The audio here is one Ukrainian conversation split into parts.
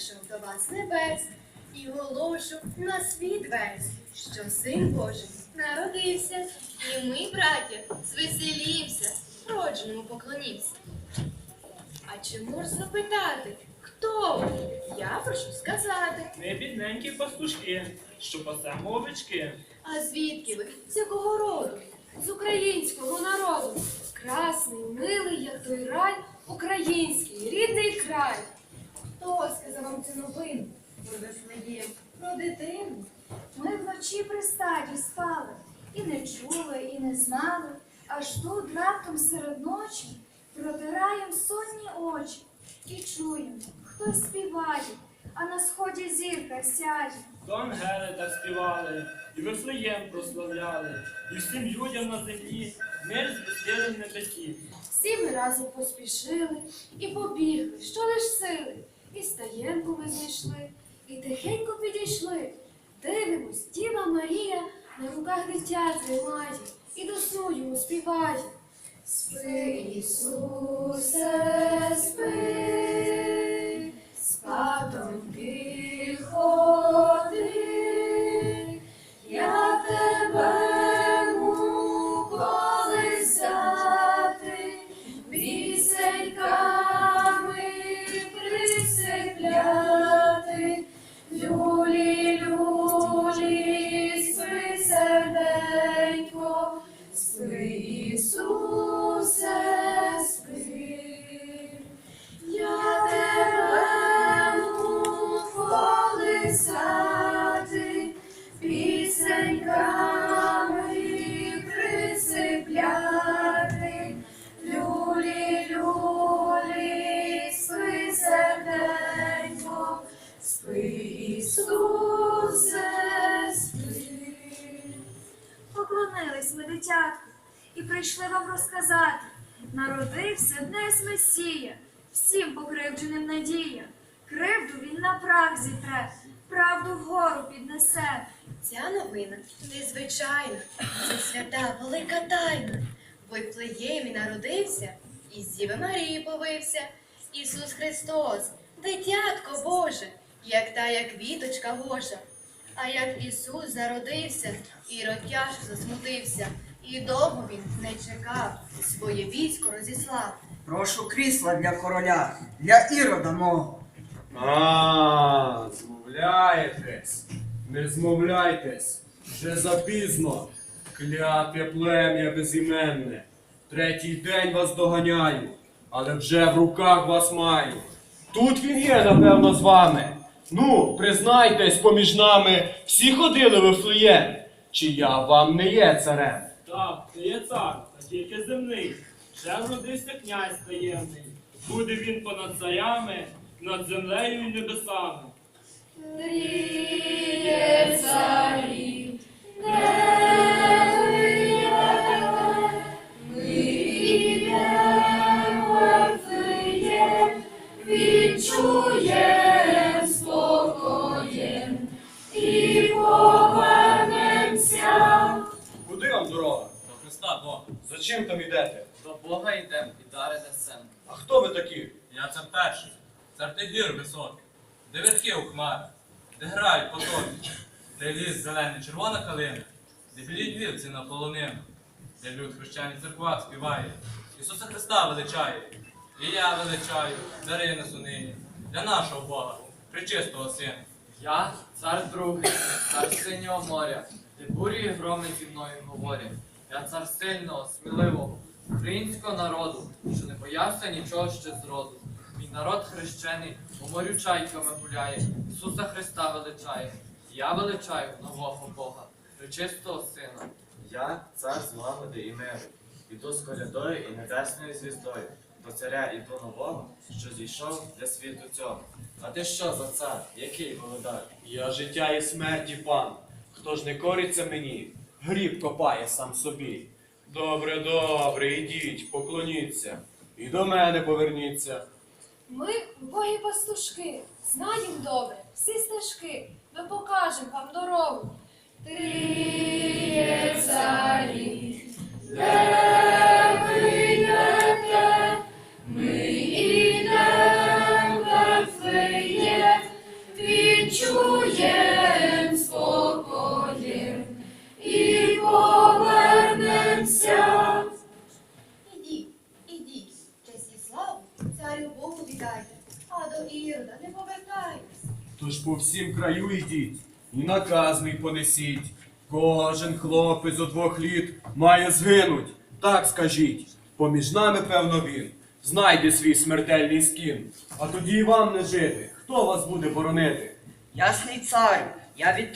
Я прийшов до вас небес і оголошу на світ весь, що син Божий народився, і ми, браття, звеселімся, родженому поклонімся. А чи можна запитати, хто ви? Я прошу сказати. Ми бідненькі пастушки, що пасемо овечки. А звідки ви? З якого роду? З українського народу. Красний, милий, як той рай, український, рідний край. Хто сказав вам цю новину? Вифлеєм, про дитину. Ми вночі при стаді спали, і не чули, і не знали, аж тут раптом серед ночі протираєм сонні очі і чуємо, хтось співає, а на сході зірка сяє. То ангели так співали, і Вифлеєм прославляли, і всім людям на землі мир звістили в небесі. Всі ми разом поспішили і побігли, що лиш сили. І стаєнку ми знайшли, і тихенько підійшли. Дивимось, Діва Марія на руках дитя тримає і до сою співає. Спи, Ісусе, спи, спатоньки ходи, дитятку і прийшли вам розказати. Народився днес Месія, всім покривдженим надія. Кривду він на прах зітре, правду вгору піднесе. Ця новина незвичайна, це свята велика тайна. В Вифлеємі народився і з Діви Марії повився. Ісус Христос, дитятко Боже, як та як квіточка Божа. А як Ісус зародився, Ірод тяжко засмутився, і довго він не чекав, своє військо розіслав. Прошу крісла для короля, для ірода мого. А, змовляєтесь, не змовляйтесь, вже запізно, кляте плем'я безіменне. Третій день вас доганяю, але вже в руках вас маю. Тут він є, напевно, з вами. Ну, признайтесь поміж нами, всі ходили в Вифлеєм, чи я вам не є царем? Так, ти є цар, а тільки земний. Ще вродився князь таємний. Буде він понад царями, над землею і небесами. Тріє царів, відчуєм хто ви такі? Я цар перший, цар ти гір високий, де витки у хмарах, де грають потоки, де ліс зелений, червона калина, де білі дівці на полонину, де люд хрещаний церква співає, Ісуса Христа величає, і я величаю, дари несу нині, для нашого Бога, причистого Сина. Я цар другий, цар синього моря, де бурі і громи зі мною говорять. Я цар сильного, сміливого, українського народу, що не боявся нічого ще зроду. Мій народ хрещений, по морю чайками гуляє, Ісуса Христа величає. Я величаю нового Бога, пречистого Сина. Я, цар злагоди і миру, іду з колядою і небесною звіздою, до царя іду нового, що зійшов для світу цього. А ти що за цар? Який володар? Я життя і смерті пан. Хто ж не кориться мені, гріб копає сам собі. Добре, добре, ідіть, поклоніться. І до мене поверніться. Ми, богі пастушки, знаємо добре всі стежки, ми покажемо вам дорогу. Тріє царі, де Тож по всім краю йдіть, і наказ мій понесіть. Кожен хлопець у двох літ має згинуть. Так скажіть. Поміж нами, певно, він. Знайде свій смертельний скін. А тоді і вам не жити. Хто вас буде боронити? Ясний царю, я від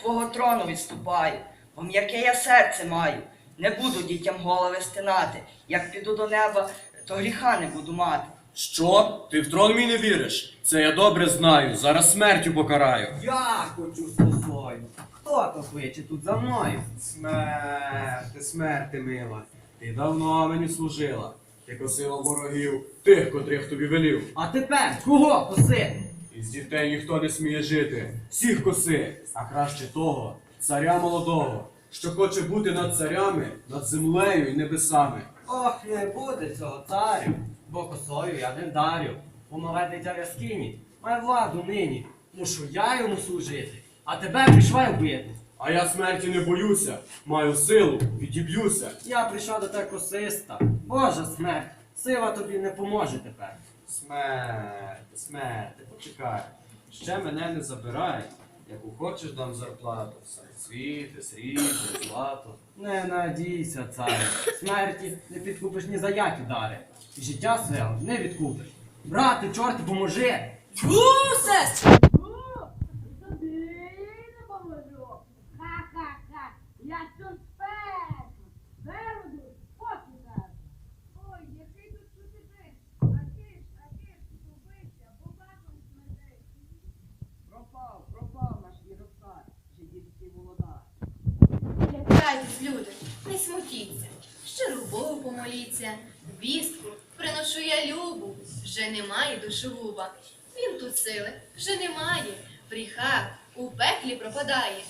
твого трону відступаю, бо м'яке я серце маю. Не буду дітям голови стинати. Як піду до неба, то гріха не буду мати. Що? Ти в трон мій не віриш? Це я добре знаю. Зараз смертю покараю. Я хочу спокійно. Хто то кличе тут за мною? Смерти, смерти, мила. Ти давно мені служила. Ти косила ворогів, тих, котрих тобі велів. А тепер кого косити? Із дітей ніхто не сміє жити. Всіх коси, а краще того, царя молодого, що хоче бути над царями, над землею і небесами. Ох, не буде цього царю, бо косою я не вдарю. Мале дитя в яскині має владу нині. Мушу я йому служити, а тебе прийшла вбити. А я смерті не боюся, маю силу, відіб'юся. Я прийшов до тебе косиста. Божа смерть, сила тобі не поможе тепер. Смерти, смерти, почекай. Ще мене не забирай. Яку хочеш дам зарплату. все світи, срібло, злато. Не надійся, царю. Смерті не підкупиш ні за які дари. І життя своє не відкупиш. Брате, чорти, поможи! Ха-ха-ха, Помоліться, вістку приношу я любу, вже немає душогуба. Він тут сили вже немає, в гріхах у пеклі пропадає,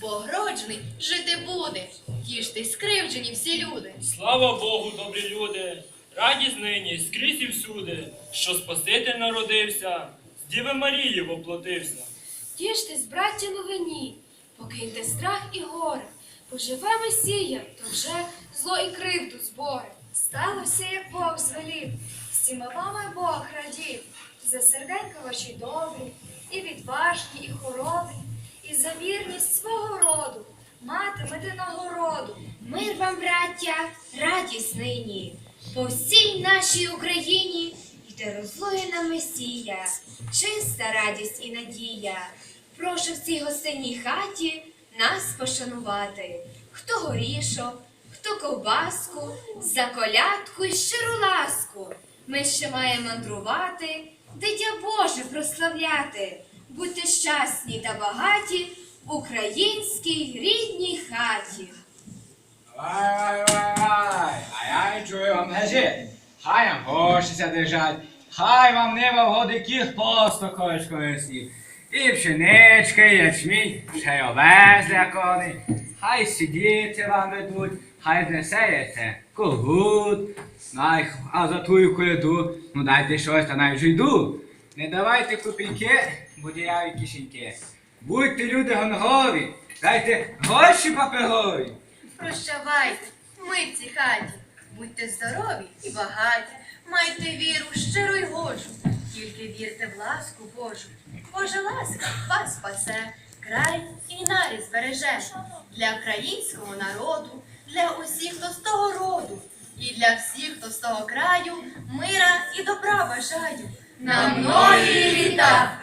бо гроджений жити буде, тіштесь скривджені всі люди. Слава Богу, добрі люди! Радість нині скрізь і всюди, що Спаситель народився, з Діви Марії воплотився. Тіштесь, браття новині, покиньте страх і горе, поживе Месія, то вже зло і кривду зборе. Сталося, як Бог звелів, всіма вами Бог радів, за серденька ваші добрі, і відважні, і хоробрі, і за вірність свого роду, матимете нагороду. Мир вам, браття, радість нині, по всій нашій Україні йде розлоєна Месія, чиста радість і надія. Прошу в цій гостинній хаті нас пошанувати. Хто горішок, хто ковбаску, за колядку й щиру ласку. Ми ще маємо мандрувати, дитя Боже прославляти. Будьте щасні та багаті в українській рідній хаті. Вай, вай, вай, а я чую вам лежить. Хай вам гошися держать, хай вам небо вгодиких постохович колесів. І пшенички, і ячмінь, ще й овес для коней. Хай сидіти вам ведуть, хай знесеєте колгут. Най, а за тую коляду, ну дайте щось та навіть йду. Не давайте копійки, бо діряві кишеньки. Будьте люди гонгові, дайте гроші паперові. Прощавайте, ми хаті, будьте здорові і багаті, майте віру щиру й гожу, тільки вірте в ласку Божу. Божа ласка вас спасе, край і нарі збережеш для українського народу, для усіх, хто з того роду, і для всіх, хто з того краю, мира і добра бажаю. На многі літа!